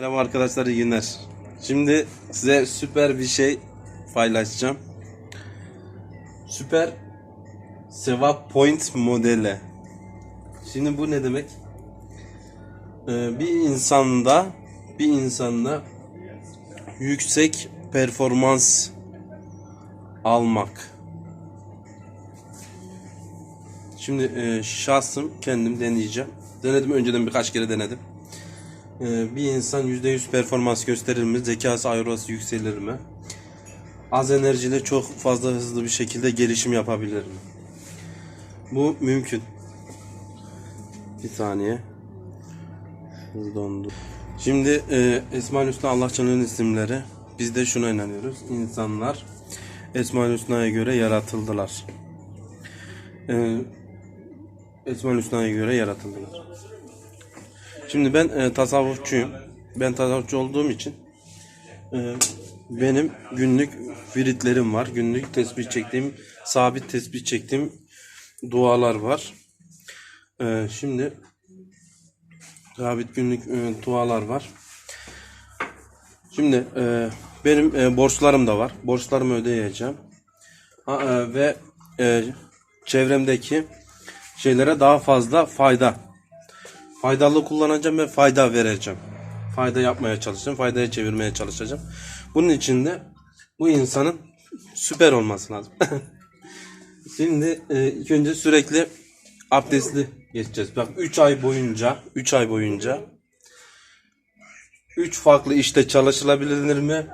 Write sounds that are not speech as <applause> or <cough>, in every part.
Merhaba arkadaşlar iyi günler. Şimdi size süper bir şey paylaşacağım. Süper sevap point modeli. Şimdi bu ne demek? Ee, bir insanda bir insanda yüksek performans almak. Şimdi e, şahsım kendim deneyeceğim. Denedim önceden birkaç kere denedim. Ee, bir insan %100 performans gösterir mi? Zekası aurası yükselir mi? Az enerjiyle çok fazla hızlı bir şekilde gelişim yapabilir mi? Bu mümkün. Bir saniye. Dur. Şimdi e, Esma-ül Hüsna Allah Canı'nın isimleri. Biz de şuna inanıyoruz. İnsanlar Esma-ül Hüsna'ya göre yaratıldılar. E, Esma-ül Hüsna'ya göre yaratıldılar. Şimdi ben e, tasavvufçuyum. Ben tasavvufçu olduğum için e, benim günlük viritlerim var. Günlük tesbih çektiğim, sabit tesbih çektiğim dualar var. E, şimdi sabit günlük e, dualar var. Şimdi e, benim e, borçlarım da var. Borçlarımı ödeyeceğim. Ha, e, ve e, çevremdeki şeylere daha fazla fayda faydalı kullanacağım ve fayda vereceğim. Fayda yapmaya çalışacağım. Faydaya çevirmeye çalışacağım. Bunun için de bu insanın süper olması lazım. <laughs> Şimdi e, ilk önce sürekli abdestli geçeceğiz. Bak 3 ay boyunca 3 ay boyunca 3 farklı işte çalışılabilir mi?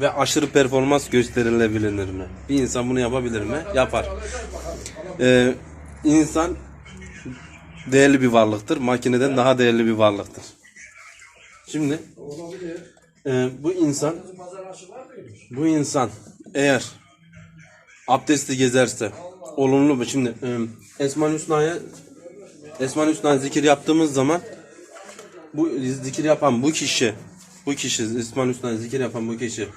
Ve aşırı performans gösterilebilir mi? Bir insan bunu yapabilir mi? Yapar. Ee, insan değerli bir varlıktır. Makineden daha değerli bir varlıktır. Şimdi e, bu insan bu insan eğer abdestli gezerse olumlu mu? Şimdi e, Esma Hüsna'ya Esma Hüsna zikir yaptığımız zaman bu zikir yapan bu kişi bu kişi Esma Hüsna zikir yapan bu kişi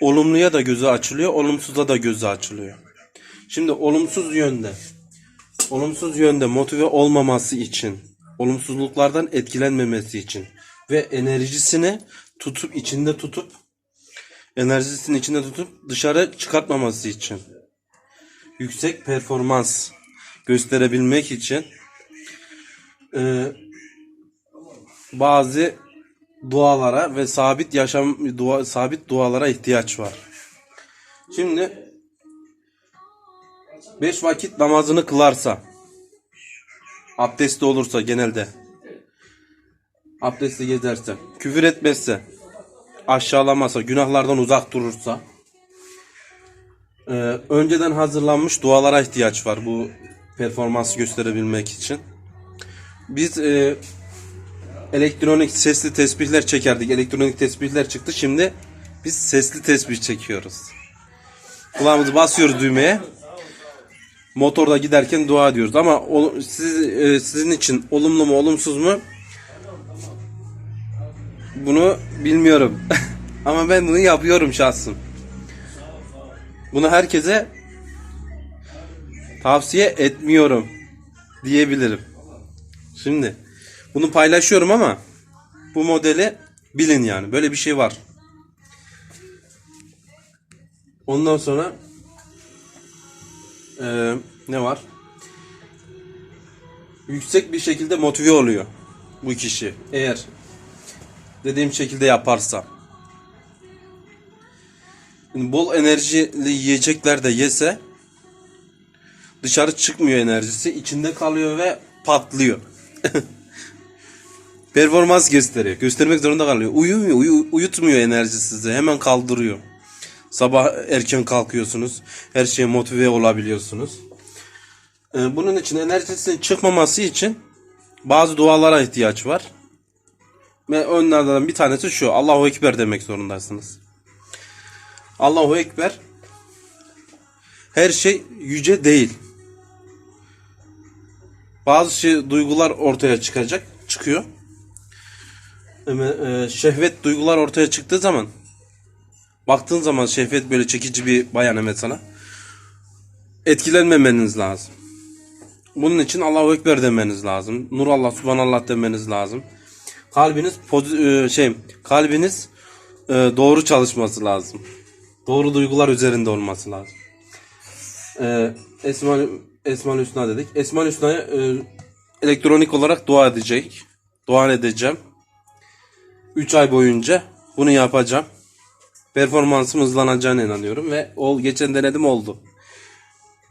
olumluya da gözü açılıyor, olumsuza da gözü açılıyor. Şimdi olumsuz yönde olumsuz yönde motive olmaması için, olumsuzluklardan etkilenmemesi için ve enerjisini tutup içinde tutup enerjisini içinde tutup dışarı çıkartmaması için yüksek performans gösterebilmek için e, bazı dualara ve sabit yaşam dua, sabit dualara ihtiyaç var. Şimdi Beş vakit namazını kılarsa, abdestli olursa genelde, abdestli gezerse, küfür etmezse, aşağılamasa, günahlardan uzak durursa, e, önceden hazırlanmış dualara ihtiyaç var bu performansı gösterebilmek için. Biz e, elektronik sesli tesbihler çekerdik. Elektronik tesbihler çıktı. Şimdi biz sesli tesbih çekiyoruz. Kulağımızı basıyoruz düğmeye motorda giderken dua ediyoruz. Ama o, siz, e, sizin için olumlu mu olumsuz mu bunu bilmiyorum. <laughs> Ama ben bunu yapıyorum şahsım. Bunu herkese tavsiye etmiyorum diyebilirim. Şimdi bunu paylaşıyorum ama bu modeli bilin yani. Böyle bir şey var. Ondan sonra ee, ne var? Yüksek bir şekilde motive oluyor bu kişi. Eğer dediğim şekilde yaparsa. Yani bol enerjili yiyecekler de yese dışarı çıkmıyor enerjisi. içinde kalıyor ve patlıyor. <laughs> Performans gösteriyor. Göstermek zorunda kalıyor. Uyumuyor, uyu, uyutmuyor enerjisi sizi. Hemen kaldırıyor. Sabah erken kalkıyorsunuz. Her şeye motive olabiliyorsunuz. Ee, bunun için enerjisinin çıkmaması için bazı dualara ihtiyaç var. Ve onlardan bir tanesi şu. Allahu Ekber demek zorundasınız. Allahu Ekber her şey yüce değil. Bazı şey, duygular ortaya çıkacak, çıkıyor. Ee, şehvet duygular ortaya çıktığı zaman baktığın zaman şehvet böyle çekici bir bayana mesela etkilenmemeniz lazım. Bunun için Allahu Ekber demeniz lazım. Nur Allah, Subhanallah demeniz lazım. kalbiniz e, şey kalbiniz e, doğru çalışması lazım. Doğru duygular üzerinde olması lazım. E, Esma Esma Hüsna dedik. Esma Hüsna'ya elektronik olarak dua edecek. Dua edeceğim. 3 ay boyunca bunu yapacağım. Performansım hızlanacağına inanıyorum ve ol geçen denedim oldu.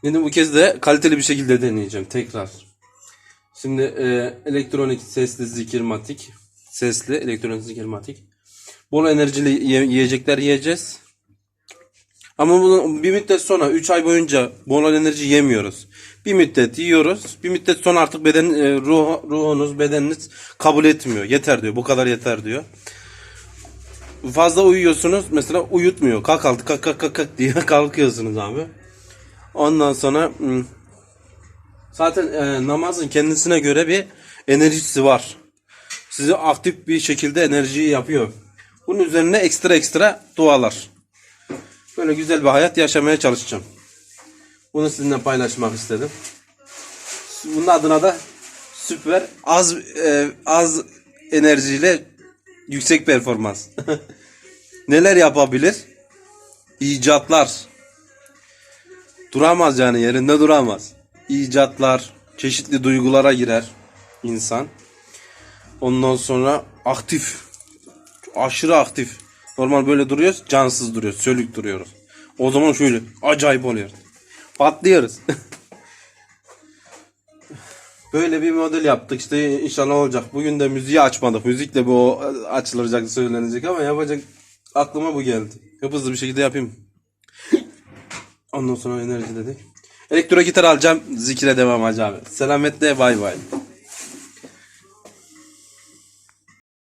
Şimdi bu kez de kaliteli bir şekilde deneyeceğim tekrar. Şimdi e, elektronik sesli zikirmatik, sesli elektronik zikirmatik. Bol enerjili ye- yiyecekler yiyeceğiz. Ama bunu bir müddet sonra 3 ay boyunca bol enerji yemiyoruz. Bir müddet yiyoruz. Bir müddet sonra artık beden e, ruh, ruhunuz, bedeniniz kabul etmiyor. Yeter diyor. Bu kadar yeter diyor. Fazla uyuyorsunuz. Mesela uyutmuyor. Kalk kalk kalk kalk kalk, kalk diye <laughs> kalkıyorsunuz abi. Ondan sonra hmm, zaten e, namazın kendisine göre bir enerjisi var. Sizi aktif bir şekilde enerjiyi yapıyor. Bunun üzerine ekstra ekstra dualar. Böyle güzel bir hayat yaşamaya çalışacağım. Bunu sizinle paylaşmak istedim. Bunun adına da süper az e, az enerjiyle yüksek performans. <laughs> Neler yapabilir? İcatlar. Duramaz yani yerinde duramaz. İcatlar, çeşitli duygulara girer insan. Ondan sonra aktif. Aşırı aktif. Normal böyle duruyoruz, cansız duruyoruz, sölük duruyoruz. O zaman şöyle acayip oluyor. Patlıyoruz. <laughs> Böyle bir model yaptık işte inşallah olacak. Bugün de müziği açmadık. Müzikle bu açılacak söylenecek ama yapacak aklıma bu geldi. Hep hızlı bir şekilde yapayım. Ondan sonra enerji dedik. Elektro gitar alacağım. Zikre devam hacı. Selametle bay bay.